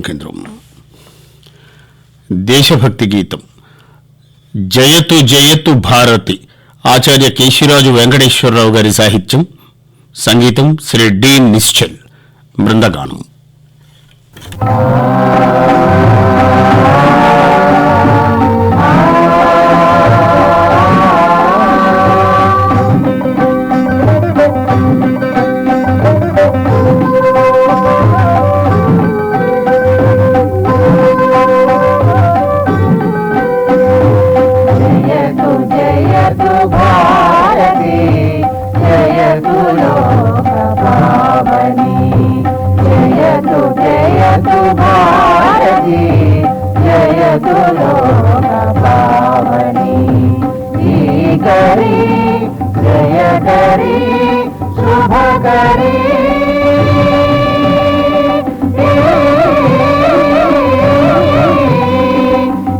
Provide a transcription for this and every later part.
కేంద్రం. దేశభక్తి గీతం. జయతు జయతు భారతి. ఆచార్య కేశిరాజు వెంకటేశ్వరరావు గారి సాహిత్యం. సంగీతం శ్రీ డి. నిశ్చల్. బృందగానం. జయతు లోక పావని. జయతు జయతు భారతి. జయతు లోక పావని. శ్రీకరి జయకరి శుభకరి.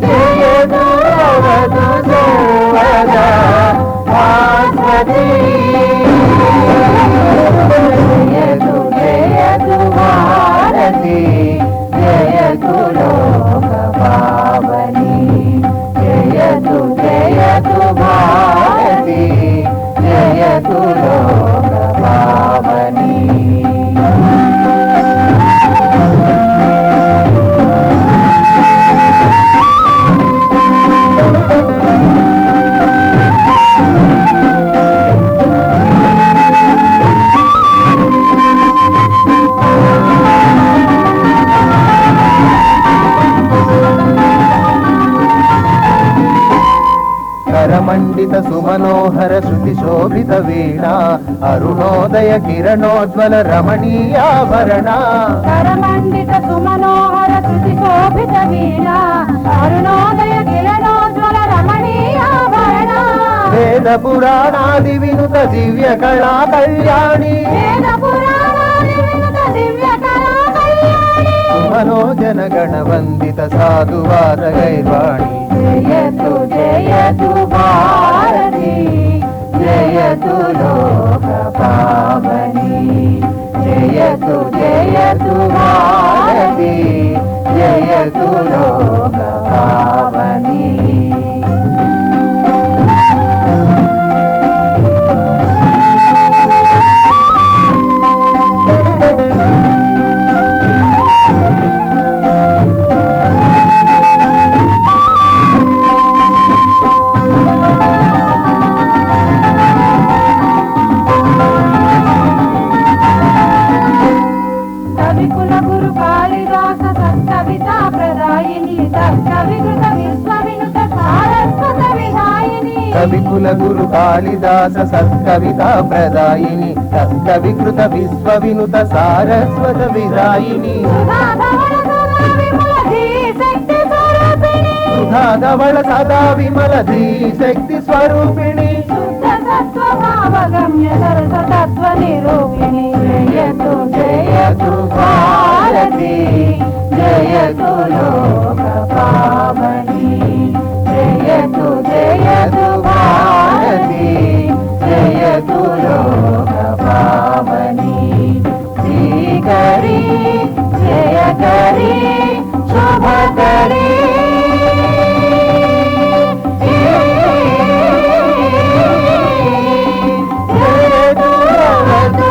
జయతు భవతు సర్వదా కరమండిత సుమనోహర శృతి శోభిత వీణ అరుణోదయ కిరణోజ్వల రమణీయాభరణ కరమండిత సుమనోహర శృతి శోభిత వీణ అరుణోదయ కిరణోజ్వల రమణీయాభరణ వేద పురాణాది వినుత దివ్య కళా కళ్యాణి. వేద పురాణాది మనోజన గణవందిత సాధువార గైర్వాణి జయతు జయతు భారతి జయతు లోక పావని. జయతు జయతు భారతి జయతు లోక కవికుల గురు కాళిదాస సత్కవిత ప్రదాయిని సత్కవికృత విశ్వ వినుత సారస్వత విదాయిని సుధాధవళ సదా విమల ధీ శక్తి స్వరూపిణి. సుధాధవళ సరసతత్వ నిరూపిణి జయతు జయతు భారతి జయతు లోక. శ్రీకరి జయకరి శుభకరి జయతు భవతు